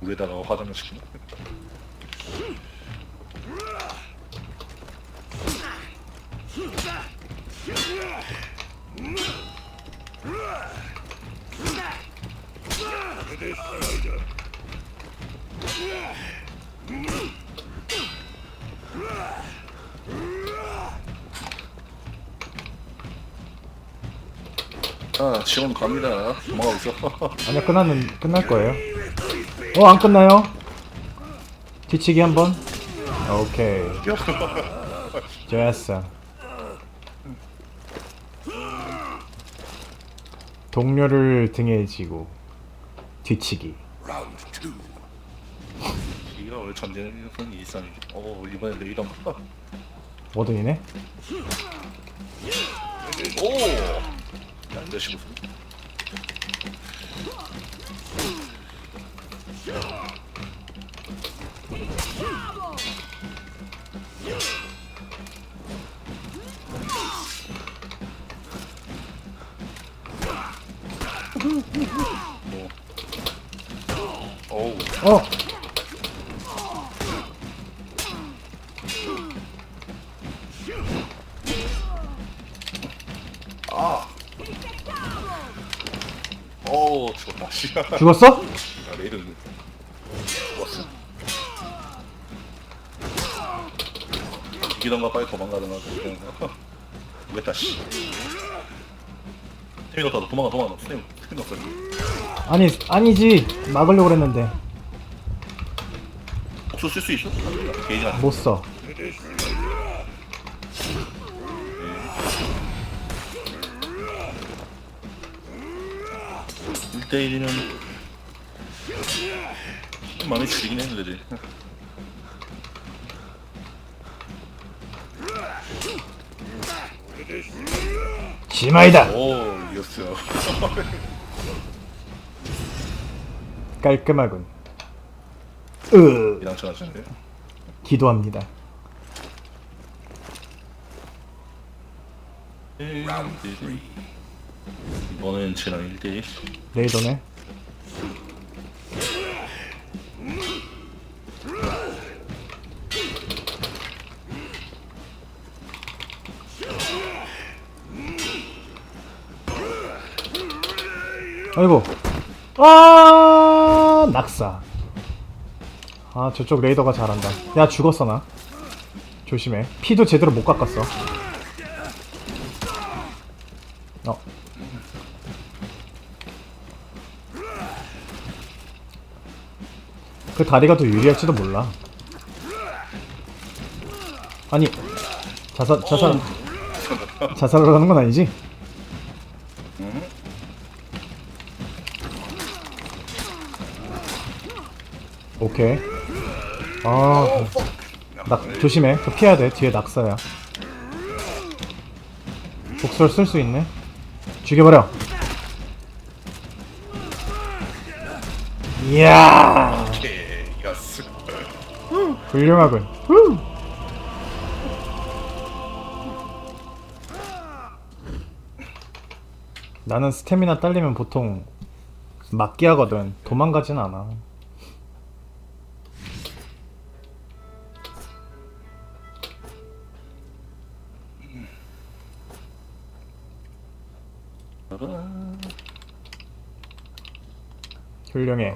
물에다가 화장을 시키나? 아, 지원 갑니다. 도망가고 있어. 아니야 끝났는 끝날 거예요. 어 안 끝나요? 뒤치기 한 번. 오케이. 좋았어. 동료를 등에 지고 뒤치기. 이가 원래 전쟁은 일상이지. 어, 이번에 레이더 막. 워든이네. 오! 안 되시고. 오. 어. 아. 아, 죽었어? 레이더 죽었어. 이기던가 빨리 도망가던가 왜다 씨. 스테미 넣다 도망가 도망가 스테미 스테미 넣었어. 아니 아니지 막으려고 그랬는데 복수 쓸 수 있어? 게이지 안 못 써. 일대일이면 많이 줄이긴 했는데 지마이다. 오 이겼어요 깔끔하군. 으 이랑천 하시는데 기도합니다. 이번엔 쟤랑 1대1 레이더네. 아이고. 아, 낙사. 아, 저쪽 레이더가 잘한다. 야, 죽었어, 나. 조심해. 피도 제대로 못 깎았어. 어. 그 다리가 더 유리할지도 몰라. 아니, 자살, 자살, 자살을 하는 건 아니지? 오케이. 아, 낙, 조심해. 그 피해야 돼. 뒤에 낙사야. 복수를 쓸수 있네. 죽여버려. 이야, 이겼어 훌륭하군. 후. 나는 스태미나 딸리면 보통 막기 하거든. 도망가진 않아. 훌륭해.